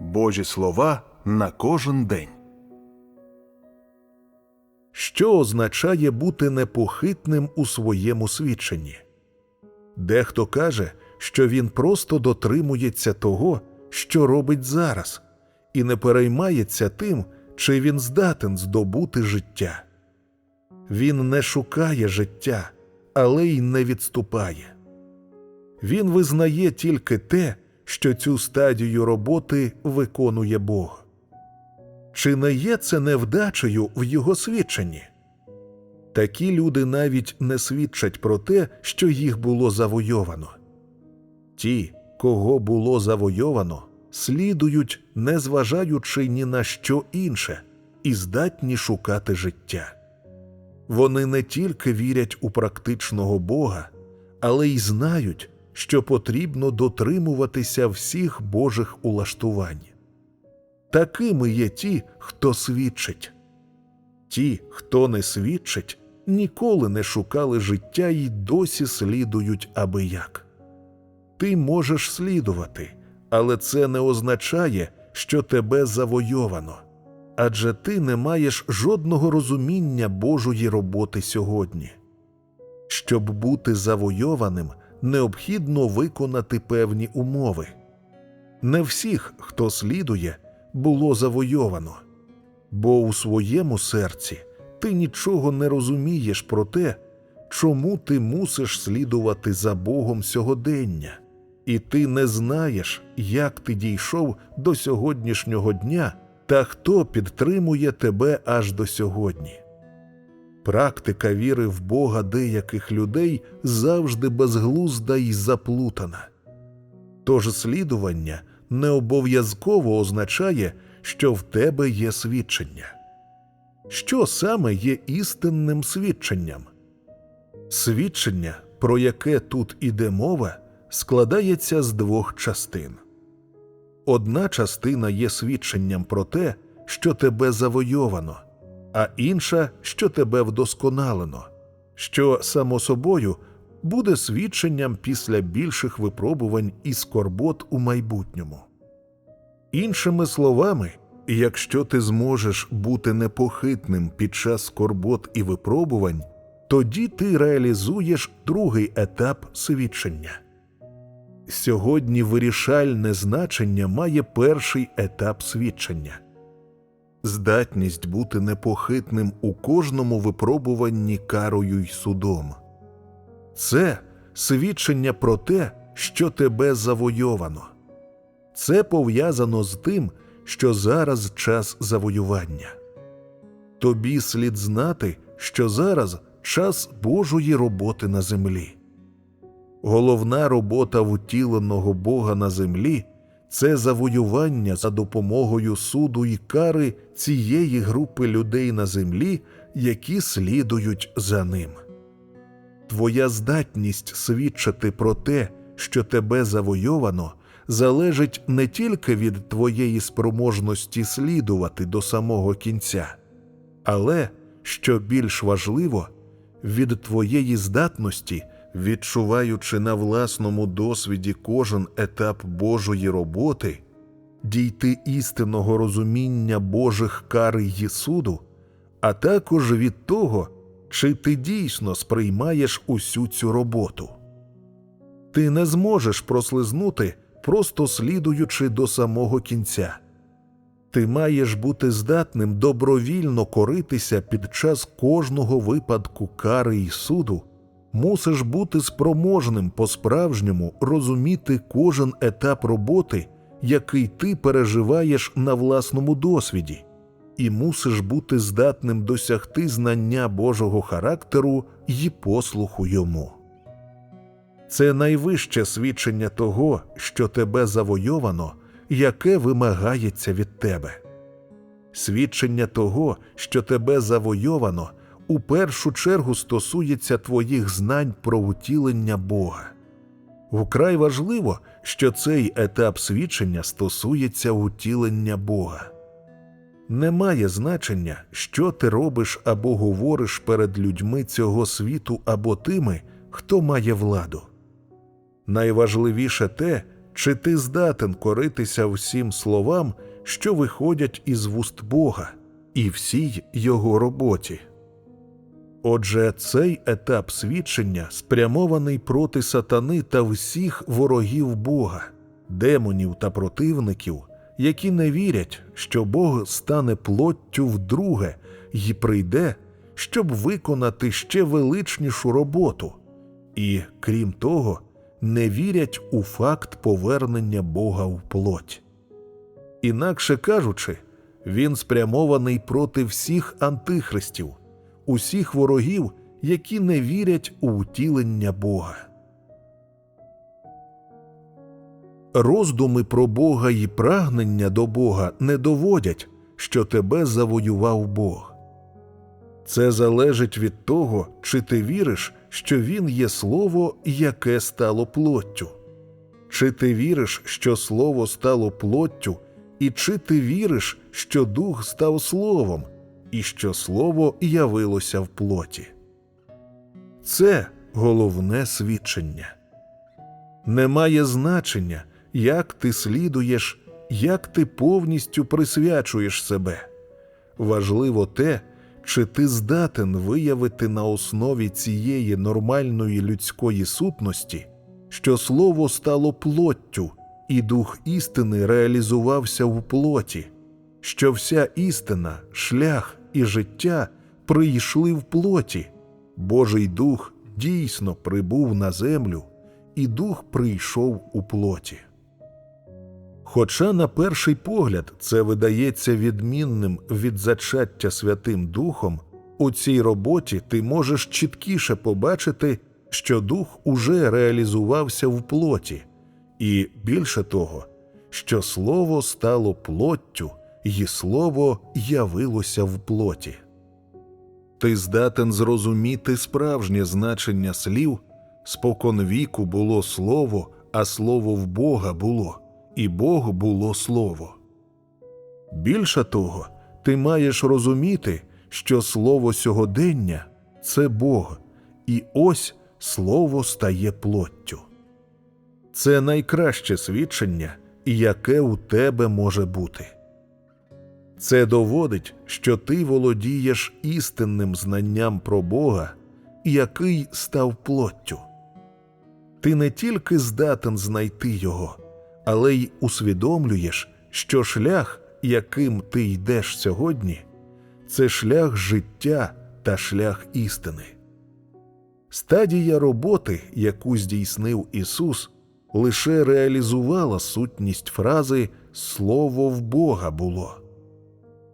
Божі слова на кожен день. Що означає бути непохитним у своєму свідченні? Дехто каже, що він просто дотримується того, що робить зараз, і не переймається тим, чи він здатен здобути життя. Він не шукає життя, але й не відступає. Він визнає тільки те, що цю стадію роботи виконує Бог. Чи не є це невдачею в його свідченні? Такі люди навіть не свідчать про те, що їх було завойовано. Ті, кого було завойовано, слідують, незважаючи ні на що інше, і здатні шукати життя. Вони не тільки вірять у практичного Бога, але й знають, що потрібно дотримуватися всіх Божих улаштувань. Такими є ті, хто свідчить. Ті, хто не свідчить, ніколи не шукали життя і досі слідують аби як. Ти можеш слідувати, але це не означає, що тебе завойовано, адже ти не маєш жодного розуміння Божої роботи сьогодні. Щоб бути завойованим, необхідно виконати певні умови. Не всіх, хто слідує, було завойовано, бо у своєму серці ти нічого не розумієш про те, чому ти мусиш слідувати за Богом сьогодення, і ти не знаєш, як ти дійшов до сьогоднішнього дня та хто підтримує тебе аж до сьогодні. Практика віри в Бога деяких людей завжди безглузда і заплутана. Тож слідування не обов'язково означає, що в тебе є свідчення. Що саме є істинним свідченням? Свідчення, про яке тут іде мова, складається з двох частин. Одна частина є свідченням про те, що тебе завойовано, а інша, що тебе вдосконалено, що, само собою, буде свідченням після більших випробувань і скорбот у майбутньому. Іншими словами, якщо ти зможеш бути непохитним під час скорбот і випробувань, тоді ти реалізуєш другий етап свідчення. Сьогодні вирішальне значення має перший етап свідчення здатність бути непохитним у кожному випробуванні карою й судом. Це свідчення про те, що тебе завойовано. Це пов'язано з тим, що зараз час завоювання. Тобі слід знати, що зараз час Божої роботи на землі. Головна робота втіленого Бога на землі це завоювання за допомогою суду і кари цієї групи людей на землі, які слідують за ним. Твоя здатність свідчити про те, що тебе завойовано, залежить не тільки від твоєї спроможності слідувати до самого кінця, але, що більш важливо, від твоєї здатності, відчуваючи на власному досвіді кожен етап Божої роботи, дійти істинного розуміння Божих кар й суду, а також від того, чи ти дійсно сприймаєш усю цю роботу. Ти не зможеш прослизнути, просто слідуючи до самого кінця. Ти маєш бути здатним добровільно коритися під час кожного випадку кари й суду, мусиш бути спроможним по-справжньому розуміти кожен етап роботи, який ти переживаєш на власному досвіді, і мусиш бути здатним досягти знання Божого характеру й послуху йому. Це найвище свідчення того, що тебе завойовано, яке вимагається від тебе. Свідчення того, що тебе завойовано, у першу чергу стосується твоїх знань про утілення Бога. Вкрай важливо, що цей етап свідчення стосується утілення Бога. Немає значення, що ти робиш або говориш перед людьми цього світу або тими, хто має владу. Найважливіше те, чи ти здатен коритися всім словам, що виходять із вуст Бога, і всій його роботі. Отже, цей етап свідчення спрямований проти сатани та всіх ворогів Бога, демонів та противників, які не вірять, що Бог стане плоттю вдруге і прийде, щоб виконати ще величнішу роботу, і, крім того, не вірять у факт повернення Бога в плоть. Інакше кажучи, він спрямований проти всіх антихристів, усіх ворогів, які не вірять у втілення Бога. Роздуми про Бога і прагнення до Бога не доводять, що тебе завоював Бог. Це залежить від того, чи ти віриш, що Він є Слово, яке стало плоттю. Чи ти віриш, що Слово стало плоттю, і чи ти віриш, що Дух став Словом, і що Слово явилося в плоті? Це головне свідчення. Немає значення, як ти слідуєш, як ти повністю присвячуєш себе. Важливо те, чи ти здатен виявити на основі цієї нормальної людської сутності, що слово стало плоттю, і дух істини реалізувався в плоті, що вся істина, шлях і життя прийшли в плоті, Божий дух дійсно прибув на землю, і дух прийшов у плоті. Хоча на перший погляд це видається відмінним від зачаття Святим Духом, у цій роботі ти можеш чіткіше побачити, що Дух уже реалізувався в плоті, і більше того, що Слово стало плоттю, і Слово явилося в плоті. Ти здатен зрозуміти справжнє значення слів споконвіку було слово, а слово в Бога було і Бог було Слово. Більше того, ти маєш розуміти, що Слово сьогодення це Бог, і ось Слово стає плоттю. Це найкраще свідчення, яке у тебе може бути. Це доводить, що ти володієш істинним знанням про Бога, який став плоттю. Ти не тільки здатен знайти його, але й усвідомлюєш, що шлях, яким ти йдеш сьогодні, це шлях життя та шлях істини. Стадія роботи, яку здійснив Ісус, лише реалізувала сутність фрази Слово в Бога було.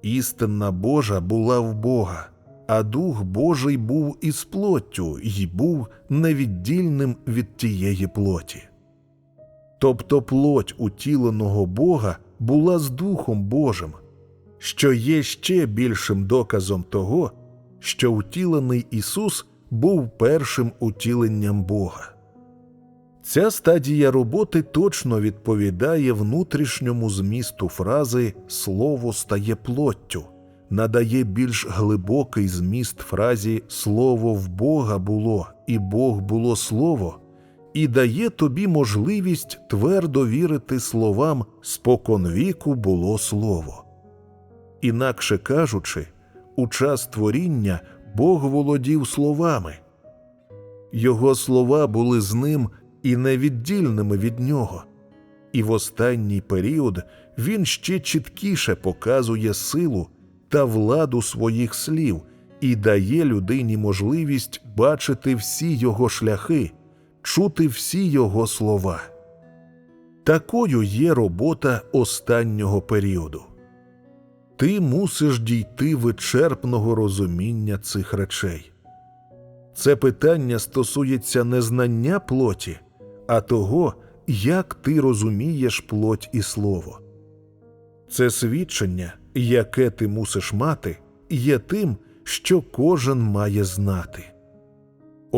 Істинна Божа була в Бога, а Дух Божий був із плоттю й був невіддільним від тієї плоті. Тобто плоть утіленого Бога була з Духом Божим, що є ще більшим доказом того, що утілений Ісус був першим утіленням Бога. Ця стадія роботи точно відповідає внутрішньому змісту фрази Слово стає плоттю, надає більш глибокий зміст фразі Слово в Бога було, і Бог було Слово і дає тобі можливість твердо вірити словам споконвіку було слово. Інакше кажучи, у час творіння Бог володів словами, його слова були з ним і невіддільними від нього, і в останній період він ще чіткіше показує силу та владу своїх слів і дає людині можливість бачити всі його шляхи чути всі його слова. Такою є робота останнього періоду. Ти мусиш дійти вичерпного розуміння цих речей. Це питання стосується не знання плоті, а того, як ти розумієш плоть і слово. Це свідчення, яке ти мусиш мати, є тим, що кожен має знати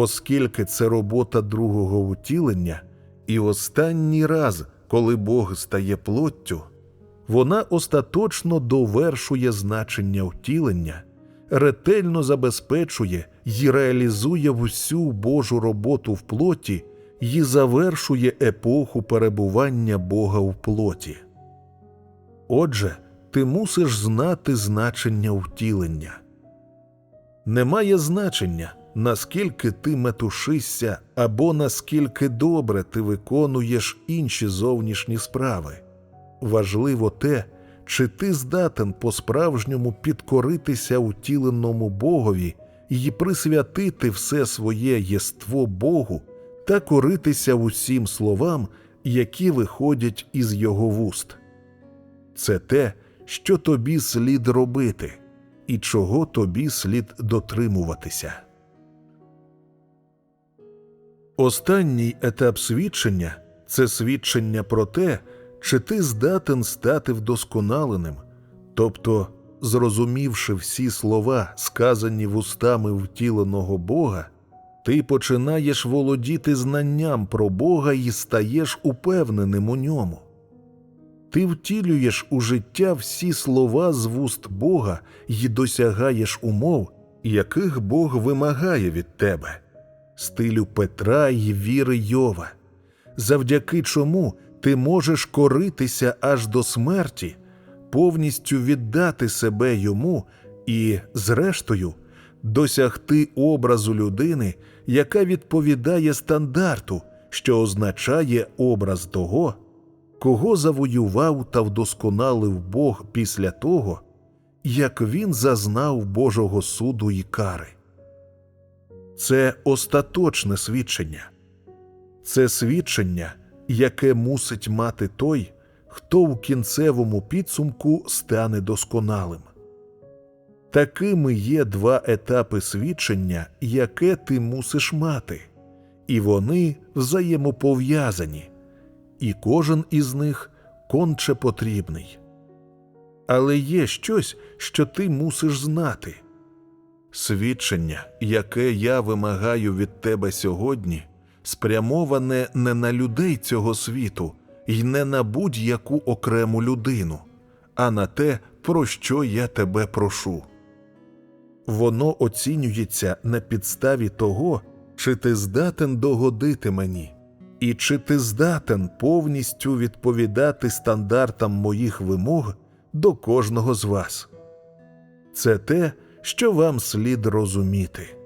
оскільки це робота другого утілення, і останній раз, коли Бог стає плоттю, вона остаточно довершує значення втілення, ретельно забезпечує і реалізує всю Божу роботу в плоті і завершує епоху перебування Бога в плоті. Отже, ти мусиш знати значення втілення. Немає значення, наскільки ти метушишся або наскільки добре ти виконуєш інші зовнішні справи. Важливо те, чи ти здатен по-справжньому підкоритися утіленому Богові і присвятити все своє єство Богу та коритися усім словам, які виходять із його вуст. Це те, що тобі слід робити, і чого тобі слід дотримуватися. Останній етап свідчення це свідчення про те, чи ти здатен стати вдосконаленим, тобто, зрозумівши всі слова, сказані вустами втіленого Бога, ти починаєш володіти знанням про Бога і стаєш упевненим у ньому. Ти втілюєш у життя всі слова з вуст Бога і досягаєш умов, яких Бог вимагає від тебе, стилю Петра і віри Йова, завдяки чому ти можеш коритися аж до смерті, повністю віддати себе йому і, зрештою, досягти образу людини, яка відповідає стандарту, що означає образ того, кого завоював та вдосконалив Бог після того, як він зазнав Божого суду і кари. Це остаточне свідчення, це свідчення, яке мусить мати той, хто в кінцевому підсумку стане досконалим. Такими є два етапи свідчення, яке ти мусиш мати, і вони взаємопов'язані, і кожен із них конче потрібний. Але є щось, що ти мусиш знати. Свідчення, яке я вимагаю від тебе сьогодні, спрямоване не на людей цього світу і не на будь-яку окрему людину, а на те, про що я тебе прошу. Воно оцінюється на підставі того, чи ти здатен догодити мені, і чи ти здатен повністю відповідати стандартам моїх вимог до кожного з вас. Це те, що вам слід розуміти.